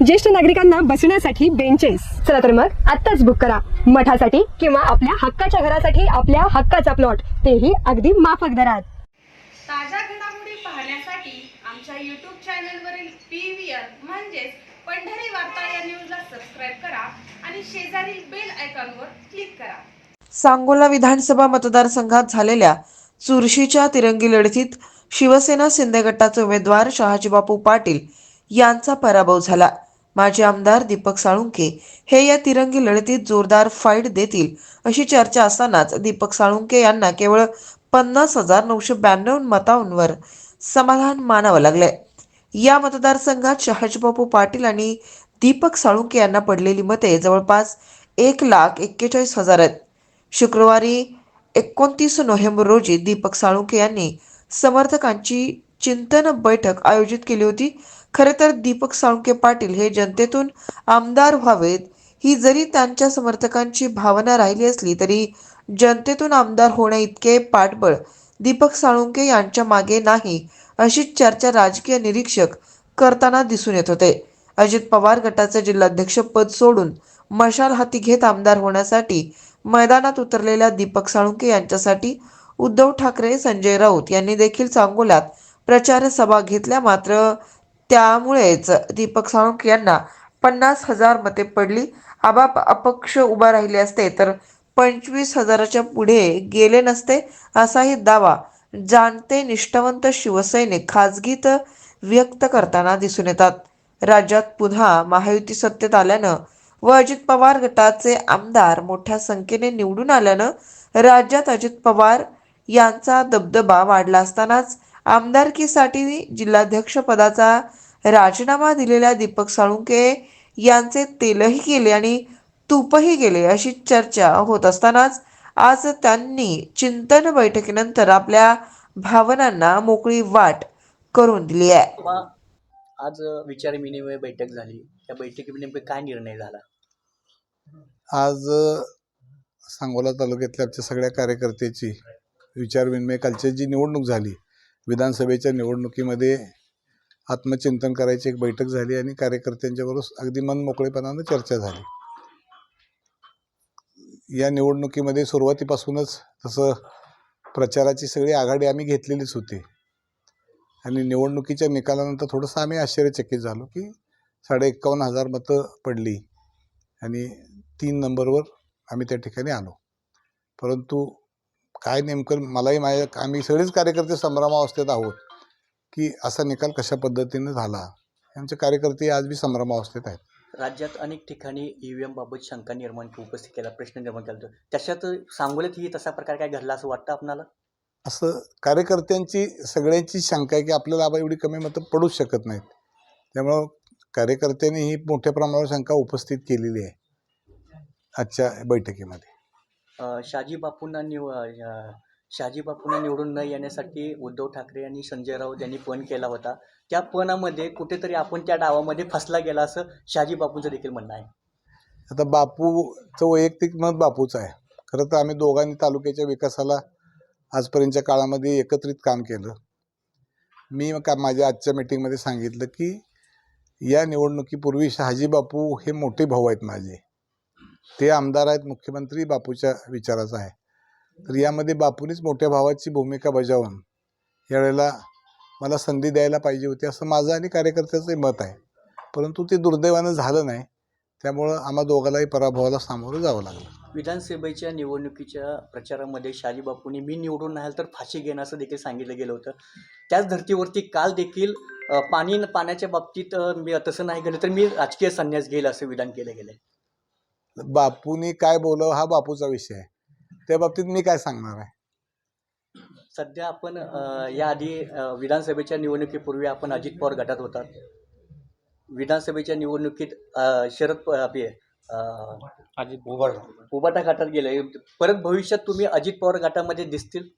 ज्येष्ठ नागरिकांना बसण्यासाठी बेंचेस चला तर मग आत्ताच बुक करा. मठासाठी किंवा आपल्या हक्काच्या घरासाठी आपल्या हक्काचा प्लॉट तेही अगदी माफक दरात. ताज्या घडामोडी पाहण्यासाठी आमच्या यूट्यूब चॅनलवरील पी व्ही आर म्हणजेच पंढरी वार्ता या न्यूजला सबस्क्राईब करा आणि शेजारील बेल आयकॉनवर क्लिक करा. सांगोला विधानसभा मतदारसंघात झालेल्या चुरशीच्या तिरंगी लढतीत शिवसेना शिंदे गटाचे उमेदवार शहाजीबापू पाटील यांचा पराभव झाला. माजी आमदार दीपक साळुंके हे या तिरंगी लढतीत जोरदार फाईट देतील अशी चर्चा असतानाच दीपक साळुंके यांना केवळ पन्नास हजार नऊशे ब्याण्णव मतांवर समाधान मानावं लागलंय. या मतदारसंघात शहाजीबापू पाटील आणि दीपक साळुंके यांना पडलेली मते जवळपास एक लाख एक्केचाळीस हजार आहेत. शुक्रवारी एकोणतीस नोव्हेंबर रोजी दीपक साळुंके यांनी समर्थकांची चिंतन बैठक आयोजित केली होती. खरे तर दीपक साळुंके पाटील हे जनतेतून आमदार व्हावेत ही जरी त्यांच्या समर्थकांची भावना राहिली असली तरी जनतेतून आमदार होण्या इतके पाठबळ दीपक साळुंके यांच्या मागे नाही अशी चर्चा राजकीय निरीक्षक करताना दिसून येत होते. अजित पवार गटाचे जिल्हाध्यक्ष पद सोडून मशाल हाती घेत आमदार होण्यासाठी मैदानात उतरलेल्या दीपक साळुंके यांच्यासाठी उद्धव ठाकरे संजय राऊत यांनी देखील सांगोल्यात प्रचार सभा घेतल्या मात्र त्यामुळेच दीपक साळुंक यांना पन्नास हजार मते पडली. आबाप अपक्ष उभा राहिले असते तर पंचवीस हजाराच्या पुढे गेले नसते असाही दावा जाणते निष्ठावंत शिवसैनिक खाजगीत व्यक्त करताना दिसून येतात. राज्यात पुन्हा महायुती सत्तेत आल्यानं व अजित पवार गटाचे आमदार मोठ्या संख्येने निवडून आल्यानं राज्यात अजित पवार यांचा दबदबा वाढला असतानाच आमदारकीसाठी जिल्हाध्यक्ष पदाचा राजीनामा दिलेल्या दीपक साळुंके यांचे तेलही गेले आणि तूपही गेले अशी चर्चा होत असतानाच आज त्यांनी चिंतन बैठकीनंतर आपल्या भावनांना मोकळी वाट करून दिली आहे. आज विचारविनिमय बैठक झाली. त्या बैठकीमध्ये नेमकं काय निर्णय झाला? आज सांगोला तालुक्यातल्या आमच्या सगळ्या कार्यकर्त्याची विचारविनिमय कालची जी निवडणूक झाली विधानसभेच्या निवडणुकीमध्ये आत्मचिंतन करायची एक बैठक झाली आणि कार्यकर्त्यांच्याबरोबर अगदी मनमोकळेपणानं चर्चा झाली. या निवडणुकीमध्ये सुरुवातीपासूनच तसं प्रचाराची सगळी आघाडी आम्ही घेतलेलीच होती. आणि निवडणुकीच्या निकालानंतर थोडंसं आम्ही आश्चर्यचकित झालो की साडे एक्कावन्न हजार मतं पडली आणि तीन नंबरवर आम्ही त्या ठिकाणी आलो. परंतु काय नेमकं मलाही माझ्या आम्ही सगळेच कार्यकर्ते संभ्रमावस्थेत आहोत की असा निकाल कशा पद्धतीनं झाला? आमचे कार्यकर्ते आज बी संभ्रमावस्थेत आहेत. राज्यात अनेक ठिकाणी ई व्ही एमबाबत शंका निर्माण उपस्थित केला प्रश्न निर्माण केला. त्याच्यात सांगोल्यात ही तसा प्रकार काय घडला असं वाटतं आपणाला? असं कार्यकर्त्यांची सगळ्यांची शंका आहे की आपल्याला आबा एवढी कमी मतं पडूच शकत नाहीत. त्यामुळं कार्यकर्त्यांनी ही मोठ्या प्रमाणावर शंका उपस्थित केलेली आहे आजच्या बैठकीमध्ये. शहाजी बापूंना निव अं, शहाजी बापूंना निवडून न येण्यासाठी उद्धव ठाकरे आणि संजय राऊत यांनी पण केला होता. त्या पणामध्ये कुठेतरी आपण त्या डावामध्ये फसला गेला असं शहाजी बापूंचं देखील म्हणणं आहे. आता बापूचं वैयक्तिक मत बापूचं आहे. खरं तर आम्ही दोघांनी तालुक्याच्या विकासाला आजपर्यंतच्या काळामध्ये एकत्रित काम केलं. मी का माझ्या आजच्या मीटिंगमध्ये सांगितलं की या निवडणुकीपूर्वी शहाजी बापू हे मोठे भाऊ आहेत माझे. ते आमदार आहेत मुख्यमंत्री बापूच्या विचाराचा आहे. तर यामध्ये बापूनेच मोठ्या भावाची भूमिका बजावून यावेळेला मला संधी द्यायला पाहिजे होती असं माझं आणि कार्यकर्त्याचंही मत आहे. परंतु ते दुर्दैवानं झालं नाही. त्यामुळं आम्हा दोघांनाही पराभवाला सामोरं जावं लागलं. विधानसभेच्या निवडणुकीच्या प्रचारामध्ये शहाजी बापूंनी मी निवडून नाही तर फाशी घेणं असं देखील सांगितलं गेलं होतं. त्याच धर्तीवरती काल देखील पाणी पाण्याच्या बाबतीत मी तसं नाही केलं तर मी राजकीय संन्यास घेईल असं विधान केलं गेलं आहे बापूनी काय बोलावं हा बापूचा विषय आहे. त्या बाबतीत मी काय सांगणार आहे? सध्या आपण याआधी विधानसभेच्या निवडणुकीपूर्वी आपण अजित पवार गटात होतात विधानसभेच्या निवडणुकीत शरद प- आपले अजित घाटात गेले. परत भविष्यात तुम्ही अजित पवार गटामध्ये दिसतील?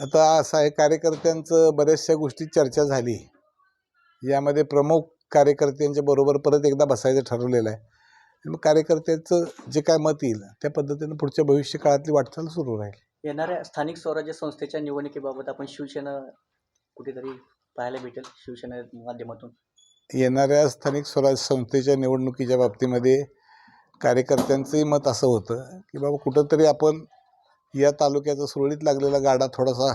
आता असं आहे कार्यकर्त्यांचं बऱ्याचशा गोष्टी चर्चा झाली. यामध्ये प्रमुख कार्यकर्त्यांच्या बरोबर परत एकदा बसायचं ठरवलेलं आहे. मग कार्यकर्त्याचं जे काय मत येईल त्या पद्धतीनं पुढच्या भविष्य काळातली वाटचाल सुरू राहील. येणाऱ्या स्थानिक स्वराज्य संस्थेच्या निवडणुकीबाबत आपण शिवसेना कुठेतरी पाहायला भेटेल शिवसेना माध्यमातून. येणाऱ्या स्थानिक स्वराज्य संस्थेच्या निवडणुकीच्या बाबतीमध्ये कार्यकर्त्यांचंही मत असं होतं की बाबा कुठंतरी आपण या तालुक्याचा सुरळीत लागलेला गाडा थोडासा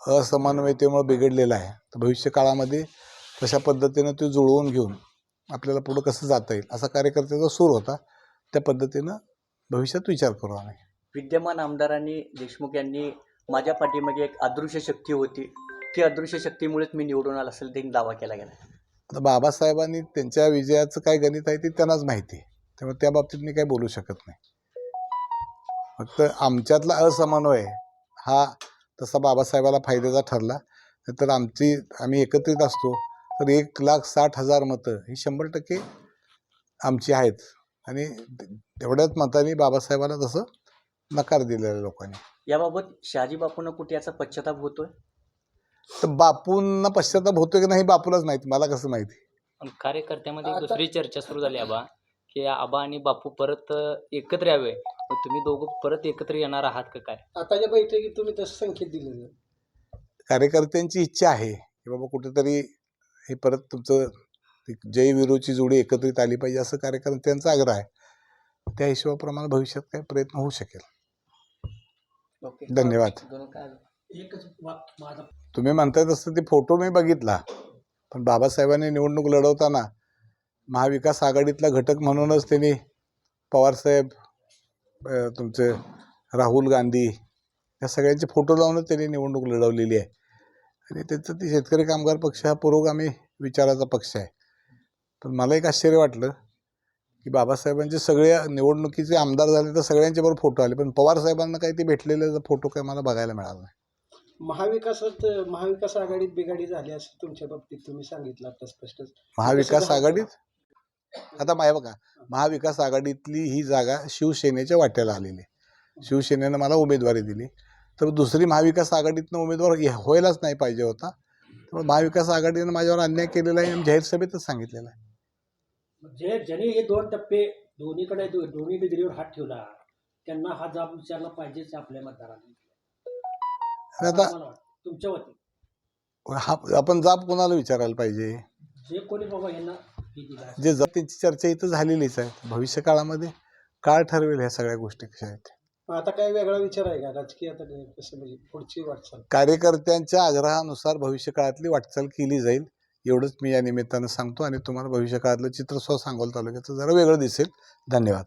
असमन्वयतेमुळे बिघडलेला आहे. तर भविष्य काळामध्ये तशा पद्धतीनं ते जुळवून घेऊन आपल्याला पुढं कसं जाता येईल? असा कार्यकर्त्याचा सूर होता त्या पद्धतीनं भविष्यात विचार करू आम्ही. विद्यमान आमदारांनी देशमुख यांनी माझ्या पाठीमागे एक अदृश्य शक्ती होती. ती अदृश्य शक्तीमुळेच मी निवडून आला असेल ते दावा केला गेला. आता बाबासाहेबांनी त्यांच्या विजयाचं काय गणित आहे ते त्यांनाच माहिती आहे. त्यामुळे त्या बाबतीत मी काही बोलू शकत नाही. फक्त आमच्यातला असमन्वय हा तसा बाबासाहेबाला फायद्याचा ठरला. तर आमची आम्ही एकत्रित असतो. तर एक लाख साठ हजार मतं ही शंभर टक्के आमची आहेत. आणि तेवढ्याच मतांनी बाबासाहेबाला तसं नकार दिलेला लोकांनी. याबाबत शहाजी बापूंना कुठे याचा पश्चाताप होतोय? तर बापूंना पश्चाताप होतोय की नाही बापूलाच माहिती मला कसं माहिती? आणि कार्यकर्त्यामध्ये दुसरी चर्चा सुरू झाली आबा की आबा आणि बापू परत अ, एकत्र यावे. मग तुम्ही दोघं परत एकत्र येणार आहात का काय? आताच्या बैठकीत तुम्ही तसं संकेत दिलेलं. कार्यकर्त्यांची इच्छा आहे की बाबा कुठेतरी हे परत तुमचं ती जय विरोची जोडी एकत्रित आली पाहिजे असं कार्यकर्त्यांचा आग्रह आहे. त्या हिशोबाप्रमाणे भविष्यात काही प्रयत्न होऊ शकेल. ओके. धन्यवाद. तुम्ही म्हणताय तसं ते फोटो मी बघितला पण बाबासाहेबांनी निवडणूक लढवताना महाविकास आघाडीतला घटक म्हणूनच त्यांनी पवारसाहेब तुमचे राहुल गांधी या सगळ्यांचे फोटो लावूनच त्यांनी निवडणूक लढवलेली आहे. आणि त्याचं ते शेतकरी कामगार पक्ष हा पुरोगामी विचाराचा पक्ष आहे. पण मला एक आश्चर्य वाटलं की बाबासाहेबांचे सगळे निवडणुकीचे आमदार झाले तर सगळ्यांचे बरोबर फोटो आले पण पवारसाहेबांना काही ते भेटलेले फोटो काही मला बघायला मिळाला नाही. महाविकासात महाविकास आघाडीत बिघाडी झाली असं तुमच्या बाबतीत तुम्ही सांगितलं आता स्पष्ट. महाविकास? आघाडीत? आता माय बघा महाविकास आघाडीतली ही जागा शिवसेनेच्या वाट्याला आलेली आहे. शिवसेनेनं मला उमेदवारी दिली. तर दुसरी महाविकास आघाडीतनं उमेदवार व्हायलाच नाही पाहिजे होता. त्यामुळे महाविकास आघाडीनं माझ्यावर अन्याय केलेला आहे आणि जाहीर सभेतच सांगितलेलं आहे. जे ज्यांनी हे दोन टप्पे दोन्हीकडे दोन्ही डिग्रीवर हात ठेवला त्यांना हा जाब विचारला पाहिजेच आपल्या मतदारांनी. आता. तुमच्या वतीने. हा आपण जाब कोणाला विचारायला पाहिजे? जे कोणी बाबा यांना जे जाब त्यांची चर्चा इथं झालेलीच आहे भविष्य काळामध्ये काळ ठरवेल ह्या सगळ्या गोष्टी कशा आहेत. आता काय वेगळा विचार आहे का? राजकीय आता कसं म्हणजे पुढची वाटचाल? कार्यकर्त्यांच्या आग्रहानुसार भविष्य काळातली वाटचाल केली जाईल एवढंच मी या निमित्तानं सांगतो आणि तुम्हाला भविष्य काळातलं चित्र स्व सांगोल तालुक्याचं जरा वेगळं दिसेल. धन्यवाद.